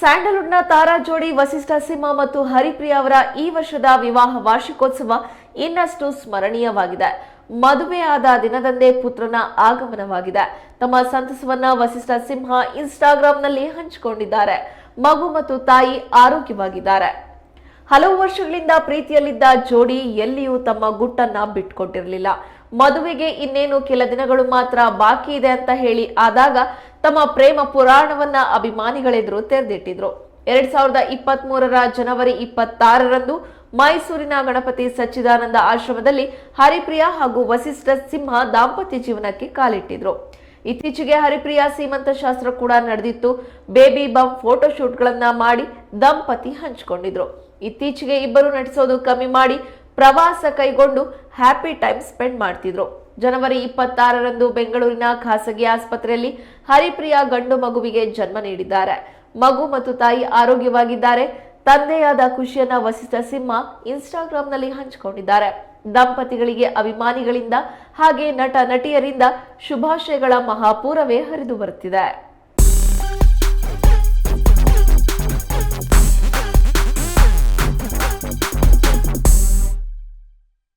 ಸ್ಯಾಂಡಲ್ವುಡ್ನ ತಾರಾ ಜೋಡಿ ವಸಿಷ್ಠ ಸಿಂಹ ಮತ್ತು ಹರಿಪ್ರಿಯ ಅವರ ಈ ವರ್ಷದ ವಿವಾಹ ವಾರ್ಷಿಕೋತ್ಸವ ಇನ್ನಷ್ಟು ಸ್ಮರಣೀಯವಾಗಿದೆ. ಮದುವೆಯಾದ ದಿನದಂದೇ ಪುತ್ರನ ಆಗಮನವಾಗಿದೆ. ತಮ್ಮ ಸಂತಸವನ್ನ ವಸಿಷ್ಠ ಸಿಂಹ ಇನ್ಸ್ಟಾಗ್ರಾಂನಲ್ಲಿ ಹಂಚಿಕೊಂಡಿದ್ದಾರೆ. ಮಗು ಮತ್ತು ತಾಯಿ ಆರೋಗ್ಯವಾಗಿದ್ದಾರೆ. ಹಲವು ವರ್ಷಗಳಿಂದ ಪ್ರೀತಿಯಲ್ಲಿದ್ದ ಜೋಡಿ ಎಲ್ಲಿಯೂ ತಮ್ಮ ಗುಟ್ಟನ್ನ ಬಿಟ್ಕೊಟ್ಟಿರಲಿಲ್ಲ. ಮದುವೆಗೆ ಇನ್ನೇನು ಕೆಲ ದಿನಗಳು ಮಾತ್ರ ಬಾಕಿ ಇದೆ ಅಂತ ಹೇಳಿ ಆದಾಗ ತಮ್ಮ ಪ್ರೇಮ ಪುರಾಣವನ್ನ ಅಭಿಮಾನಿಗಳೆದುರು ತೆರೆದಿಟ್ಟಿದ್ರು. ಎರಡ್ ಸಾವಿರದ ಇಪ್ಪತ್ತ್ ಮೂರರ ಜನವರಿ ಇಪ್ಪತ್ತಾರರಂದು ಮೈಸೂರಿನ ಗಣಪತಿ ಸಚ್ಚಿದಾನಂದ ಆಶ್ರಮದಲ್ಲಿ ಹರಿಪ್ರಿಯಾ ಹಾಗೂ ವಸಿಷ್ಠ ಸಿಂಹ ದಾಂಪತ್ಯ ಜೀವನಕ್ಕೆ ಕಾಲಿಟ್ಟಿದ್ರು. ಇತ್ತೀಚೆಗೆ ಹರಿಪ್ರಿಯಾ ಸೀಮಂತ ಶಾಸ್ತ್ರ ಕೂಡ ನಡೆದಿತ್ತು. ಬೇಬಿ ಬಮ್ ಫೋಟೋಶೂಟ್ಗಳನ್ನ ಮಾಡಿ ದಂಪತಿ ಹಂಚಿಕೊಂಡಿದ್ರು. ಇತ್ತೀಚೆಗೆ ಇಬ್ಬರು ನಟಿಸೋದು ಕಮ್ಮಿ ಮಾಡಿ ಪ್ರವಾಸ ಕೈಗೊಂಡು ಹ್ಯಾಪಿ ಟೈಮ್ ಸ್ಪೆಂಡ್ ಮಾಡ್ತಿದ್ರು. ಜನವರಿ ಇಪ್ಪತ್ತಾರರಂದು ಬೆಂಗಳೂರಿನ ಖಾಸಗಿ ಆಸ್ಪತ್ರೆಯಲ್ಲಿ ಹರಿಪ್ರಿಯಾ ಗಂಡು ಮಗುವಿಗೆ ಜನ್ಮ ನೀಡಿದ್ದಾರೆ. ಮಗು ಮತ್ತು ತಾಯಿ ಆರೋಗ್ಯವಾಗಿದ್ದಾರೆ. ತಂದೆಯಾದ ಖುಷಿಯನ್ನ ವಸಿಷ್ಠ ಸಿಂಹ ಇನ್ಸ್ಟಾಗ್ರಾಂನಲ್ಲಿ ಹಂಚಿಕೊಂಡಿದ್ದಾರೆ. ದಂಪತಿಗಳಿಗೆ ಅಭಿಮಾನಿಗಳಿಂದ ಹಾಗೆ ನಟ ನಟಿಯರಿಂದ ಶುಭಾಶಯಗಳ ಮಹಾಪೂರವೇ ಹರಿದು ಬರುತ್ತಿದೆ.